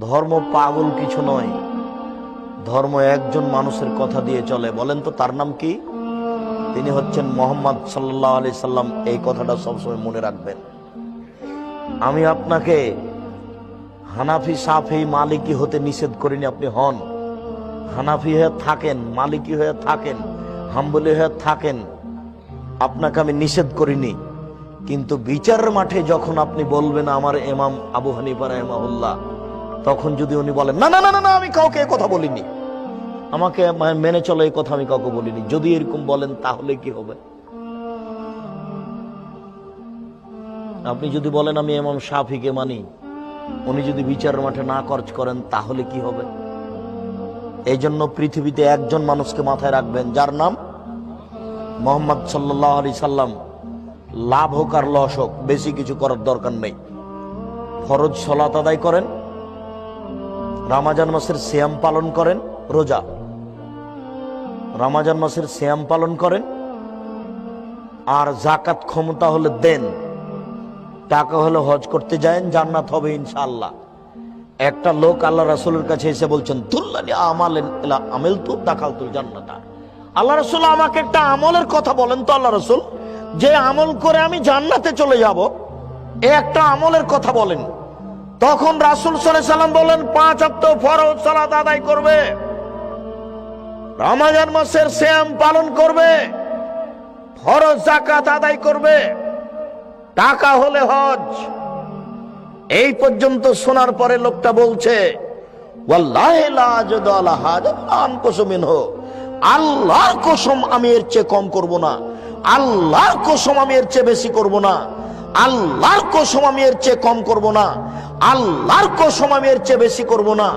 ধর্ম পাগল কিছু নয়। ধর্ম একজন মানুষের কথা দিয়ে চলে। বলেন তো তার নাম কি? তিনি হচ্ছেন মোহাম্মদ সাল্লাহ আলি সাল্লাম। এই কথাটা সবসময় মনে রাখবেন। আমি আপনাকে হানাফি, সাফি, মালিকি হতে নিষেধ করিনি, আপনি হন। হানাফি হয়ে থাকেন, মালিকি হয়ে থাকেন, হাম্বলি হয়ে থাকেন, আপনাকে আমি নিষেধ করিনি। কিন্তু বিচারের মাঠে যখন আপনি বলবেন, আমার এমাম আবু হানিফা রহমাউল্লাহ তখন যদি উনি বলেন, না না না না আমি কাউকে কথা বলিনি। আমাকে মেনে চলো এই কথা আমি কাউকে বলিনি। যদি এরকম বলেন, তাহলে কি হবে? আপনি যদি বলেন, আমি এমাম শাফিকে মানি। উনি যদি বিচারের মাঠে না খরচ করেন, তাহলে কি হবে? এই জন্য পৃথিবীতে একজন মানুষকে মাথায় রাখবেন, যার নাম মোহাম্মদ সাল্লাহ আলি সাল্লাম। লাভ হোক আর লস হোক, বেশি কিছু করার দরকার নেই। ফরজ সলাত আদায় করেন রামাজান মাসের শ্যাম পালন করেন, রোজা। রামাজান মাসের শ্যাম পালন করেন, আর জাকাত ক্ষমতা হলে দেন। টাকা হলে হজ করতে যায়েন, জান্নাত হবে ইনশাল্লাহ একটা লোক আল্লাহ রাসূলের কাছে এসে বলছেন, তুল্লানি ইলা আমেল তু দাখাল তুল জান্নাতা। আল্লাহ রসুল আমাকে একটা আমলের কথা বলেন তো আল্লাহ রসুল, যে আমল করে আমি জান্নাতে চলে যাব একটা আমলের কথা বলেন। তখন রাসুল সাল্লাম বলেন পাঁচ ওয়াক্ত ফরজ সালাত আদায় করবে। রমাজান মাসের শ্যাম পালন করবে। ফরজ জাকাত আদায় করবে। টাকা হলে হজ। এই পর্যন্ত শোনার পরে লোকটা বলছে। আল্লাহর কসম আমি এর চেয়ে কম করব না। আল্লাহর কসম আমি এর চেয়ে বেশি করব না। আল্লাহর কসম আমি এর চেয়ে কম করব না। আল্লাহর কসম আমি এর চেয়ে বেশি করব না।